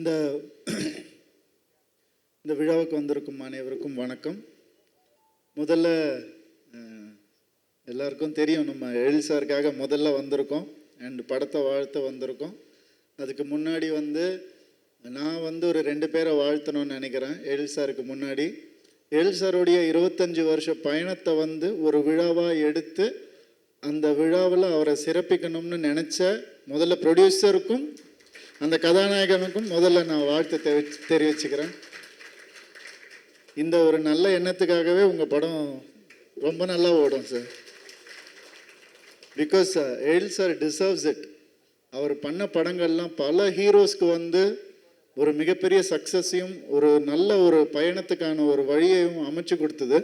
இந்த இந்த விழாவுக்கு வந்திருக்கும் அனைவருக்கும் வணக்கம். முதல்ல எல்லாருக்கும் தெரியும் நம்ம எழில் சாருக்காக முதல்ல வந்திருக்கோம். அண்ட் படத்தை வாழ்த்த வந்திருக்கோம். அதுக்கு முன்னாடி வந்து நான் வந்து ஒரு ரெண்டு பேரை வாழ்த்தணும்னு நினைக்கிறேன். எழில் சாருக்கு முன்னாடி. எழில் சாருடைய இருபத்தஞ்சி வருஷ பயணத்தை வந்து ஒரு விழாவாக எடுத்து அந்த விழாவில் அவரை சிறப்பிக்கணும்னு நினச்ச முதல்ல ப்ரொடியூசருக்கும் அந்த கதாநாயகனுக்கும் முதல்ல நான் வாழ்த்து தெரி தெரிவிச்சுக்கிறேன். இந்த ஒரு நல்ல எண்ணத்துக்காகவே உங்கள் படம் ரொம்ப நல்லா ஓடும் sir because Ezhil sir deserves it அவர் பண்ண படங்கள்லாம் பல ஹீரோஸ்க்கு வந்து ஒரு மிகப்பெரிய சக்ஸஸையும் ஒரு நல்ல ஒரு பயணத்துக்கான ஒரு வழியையும் அமைச்சு கொடுத்தது.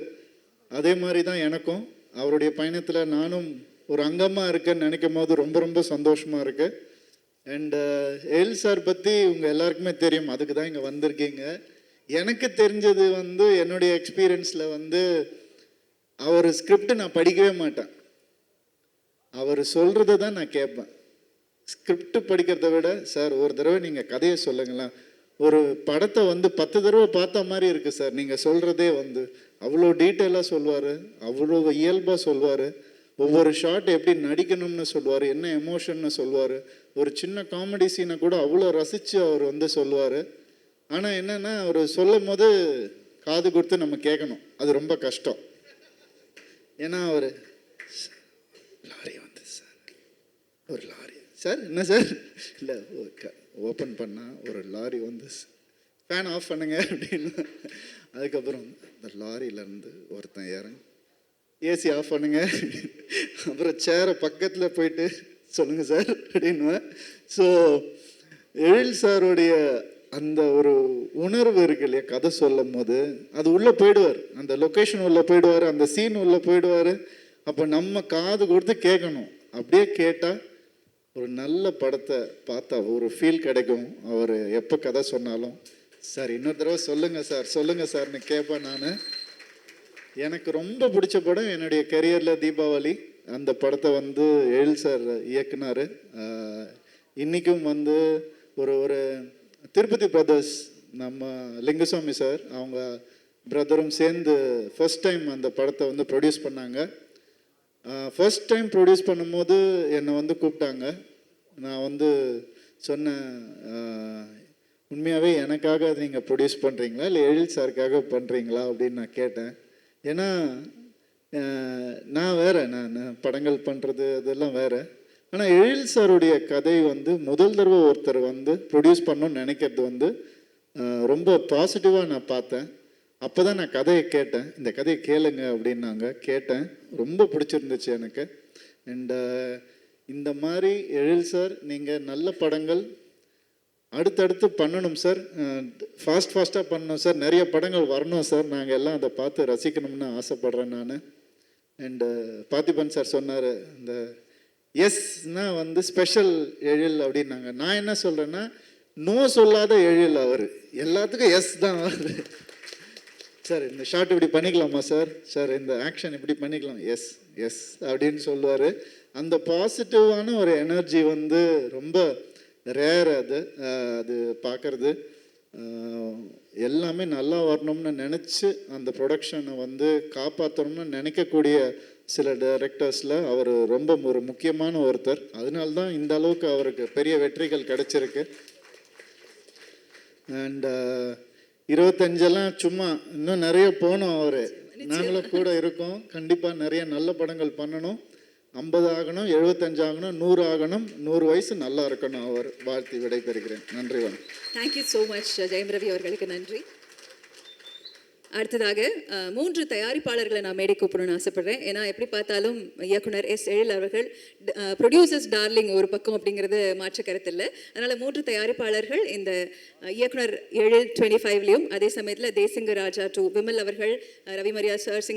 அதே மாதிரி தான் எனக்கும். அவருடைய பயணத்தில் நானும் ஒரு அங்கமாக இருக்கேன்னு நினைக்கும் போது ரொம்ப ரொம்ப சந்தோஷமாக இருக்குது அண்டு எல் சார் பற்றி உங்கள் எல்லாருக்குமே தெரியும். அதுக்கு தான் இங்கே வந்திருக்கீங்க. எனக்கு தெரிஞ்சது வந்து என்னுடைய எக்ஸ்பீரியன்ஸில் வந்து அவர் ஸ்கிரிப்ட் நான் படிக்கவே மாட்டேன். அவர் சொல்கிறத தான் நான் கேட்பேன். ஸ்கிரிப்ட் படிக்கிறத விட சார் ஒரு தடவை நீங்கள் கதையை சொல்லுங்களேன். ஒரு படத்தை வந்து பத்து தடவை பார்த்த மாதிரி இருக்குது சார் நீங்கள் சொல்கிறதே வந்து அவ்வளோ டீட்டெயிலாக சொல்லுவார் அவ்வளோ இயல்பாக சொல்லுவார் ஒவ்வொரு ஷாட் எப்படி நடிக்கணும்னு சொல்லுவார் என்ன எமோஷன்னு சொல்லுவார் ஒரு சின்ன காமெடி சீனை கூட அவ்வளோ ரசித்து அவர் வந்து சொல்லுவார். ஆனால் என்னென்னா அவர் சொல்லும் போது காது கொடுத்து நம்ம கேட்கணும் அது ரொம்ப கஷ்டம். ஏன்னா அவர் லாரி வந்து சார் ஒரு லாரி சார் என்ன சார்? இல்லை ஓப்பன் பண்ணால் ஒரு லாரி வந்து ஃபேன் ஆஃப் பண்ணுங்க அப்படின்னு. அதுக்கப்புறம் இந்த லாரியிலேருந்து ஒருத்தன் ஏறேன் ஏசி ஆஃப் பண்ணுங்க அப்புறம் சேரை பக்கத்தில் போயிட்டு சொல்லுங்கள் சார் அப்படின்னுவேன் ஸோ எழில் சாருடைய அந்த ஒரு உணர்வு இருக்கு இல்லையா கதை சொல்லும் போது அது உள்ளே போயிடுவார். அந்த லொக்கேஷன் உள்ளே போயிடுவார் அந்த சீன் உள்ளே போயிடுவார். அப்போ நம்ம காது கொடுத்து கேட்கணும். அப்படியே கேட்டால் ஒரு நல்ல படத்தை பார்த்தா ஒரு ஃபீல் கிடைக்கும். அவர் எப்போ கதை சொன்னாலும். சார் இன்னொரு தடவை சொல்லுங்கள் சார் சொல்லுங்கள் சார்னு கேட்பேன் நான். எனக்கு ரொம்ப பிடிச்ச படம் என்னுடைய கெரியரில் தீபாவளி. அந்த படத்தை வந்து எழில் சார் இயக்குனார். இன்றைக்கும் வந்து ஒரு ஒரு திருப்பதி பிரதர்ஸ் நம்ம லிங்குசாமி சார் அவங்க பிரதரும் சேர்ந்து ஃபஸ்ட் டைம் அந்த படத்தை வந்து ப்ரொடியூஸ் பண்ணாங்க. ஃபஸ்ட் டைம் ப்ரொடியூஸ் பண்ணும்போது என்னை வந்து கூப்பிட்டாங்க. நான் வந்து சொன்னேன் உண்மையாகவே எனக்காக நீங்கள் ப்ரொடியூஸ் பண்ணுறீங்களா இல்லை எழில் சாருக்காக பண்ணுறீங்களா அப்படின்னு நான் கேட்டேன். ஏன்னா நான் வேறு நான் படங்கள் பண்ணுறது அதெல்லாம் வேற. ஆனால் எழில் சாருடைய கதை வந்து முதல் தடவை ஒருத்தர் வந்து ப்ரொடியூஸ் பண்ணணும்னு நினைக்கிறது வந்து ரொம்ப பாசிட்டிவாக நான் பார்த்தேன். அப்போ தான் நான் கதையை கேட்டேன். இந்த கதையை கேளுங்க அப்படின்னாங்க. கேட்டேன். ரொம்ப பிடிச்சிருந்துச்சு எனக்கு. அண்ட் இந்த மாதிரி எழில் சார் நீங்கள் நல்ல படங்கள் அடுத்தடுத்து பண்ணணும் சார். ஃபாஸ்ட் ஃபாஸ்ட்டாக பண்ணணும் சார். நிறைய படங்கள் வரணும் சார். நாங்கள் எல்லாம் அதை பார்த்து ரசிக்கணும்னு ஆசைப்பட்றேன் நான். அண்டு பார்த்திபன் சார் சொன்னார் இந்த எஸ்னா வந்து ஸ்பெஷல் எழில் அப்படின்னாங்க. நான் என்ன சொல்கிறேன்னா நோ சொல்லாத எழில் அவர். எல்லாத்துக்கும் எஸ் தான் அவர். சார் இந்த ஷாட் இப்படி பண்ணிக்கலாமா சார்? சார் இந்த ஆக்ஷன் இப்படி பண்ணிக்கலாம். எஸ் எஸ் அப்படின்னு சொல்லுவார். அந்த பாசிட்டிவான ஒரு எனர்ஜி வந்து ரொம்ப ரேர் அது அது பார்க்கறது எல்லாமே நல்லா வரணும்னு நினச்சி அந்த ப்ரொடக்ஷனை வந்து காப்பாற்றணும்னு நினைக்கக்கூடிய சில டைரக்டர்ஸில் அவர் ரொம்ப ஒரு முக்கியமான ஒருத்தர். அதனால தான் இந்த அளவுக்கு அவருக்கு பெரிய வெற்றிகள் கிடைச்சிருக்கு. அண்ட் இருபத்தஞ்செல்லாம் சும்மா இன்னும் நிறைய போகணும் அவர். நாங்களும் கூட இருக்கோம். கண்டிப்பாக நிறைய நல்ல படங்கள் பண்ணணும். ஐம்பது ஆகணும் எழுபத்தஞ்சு ஆகணும் நூறு ஆகணும் நூறு வயசு நல்லா இருக்கணும் அவர் வாழ்த்தி விடைபெறுகிறேன். நன்றி வணக்கம். Thank you so much Jayam Ravi அவர்களுக்கு நன்றி. அடுத்ததாக uh, மூன்று தயாரிப்பாளர்களை நான் மேடை கூப்பிடணும்னு ஆசைப்படுறேன். ஏன்னா எப்படி பார்த்தாலும் இயக்குனர் எஸ் எழில் அவர்கள் ப்ரொடியூசர்ஸ் டார்லிங் uh, ஒரு பக்கம் அப்படிங்கிறது கருத்து கருத்தில்லை அதனால் மூன்று தயாரிப்பாளர்கள் இந்த uh, இயக்குனர் எழில் டுவெண்ட்டி ஃபைவ்லையும் அதே சமயத்தில் தேசிங்க ராஜா டூ விமல் அவர்கள் ரவி மரியா சார் சிங்கம்